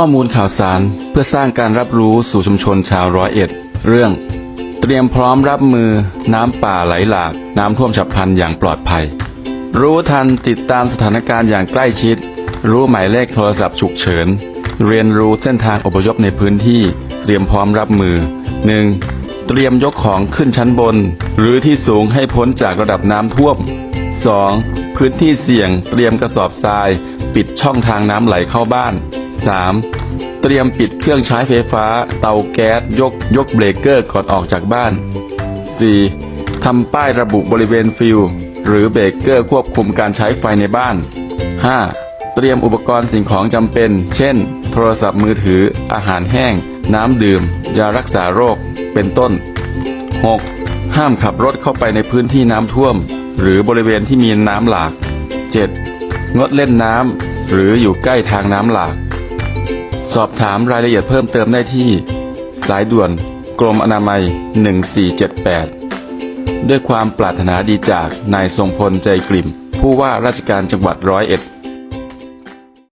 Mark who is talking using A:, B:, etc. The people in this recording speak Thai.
A: ข้อมูลข่าวสารเพื่อสร้างการรับรู้สู่ชุมชนชาวร้อยเอ็ด เรื่อง เตรียมพร้อมรับมือ น้ำป่าไหลหลาก น้ำท่วมฉับพลันอย่างปลอดภัย รู้ทันติดตามสถานการณ์อย่างใกล้ชิด รู้หมายเลขโทรศัพท์ฉุกเฉิน เรียนรู้เส้นทางอพยพในพื้นที่ เตรียมพร้อมรับมือ 1. เตรียมยกของขึ้นชั้นบน หรือที่สูงให้พ้นจากระดับน้ำท่วม 2. พื้นที่เสี่ยงเตรียมกระสอบทราย ปิดช่องทางน้ำไหลเข้าบ้าน 3. เตรียมปิดเครื่องใช้ไฟฟ้า เตาแก๊สยกยกเบรกเกอร์ก่อนออกจากบ้าน 4. ทำป้ายระบุบริเวณฟิวหรือเบรกเกอร์ควบคุมการใช้ไฟในบ้าน 5. เตรียมอุปกรณ์สิ่งของจำเป็น เช่น โทรศัพท์มือถือ อาหารแห้ง น้ำดื่ม ยารักษาโรค เป็นต้น 6. ห้ามขับรถเข้าไปในพื้นที่น้ำท่วม หรือบริเวณที่มีน้ำหลาก 7. งดเล่นน้ำหรืออยู่ใกล้ทางน้ำหลาก สอบถามรายละเอียดเพิ่มเติมได้ที่ สายด่วนกรมอนามัย 1478 ด้วยความปรารถนาดีจากนายทรงพลใจกลิ่ม ผู้ว่าราชการจังหวัดร้อยเอ็ด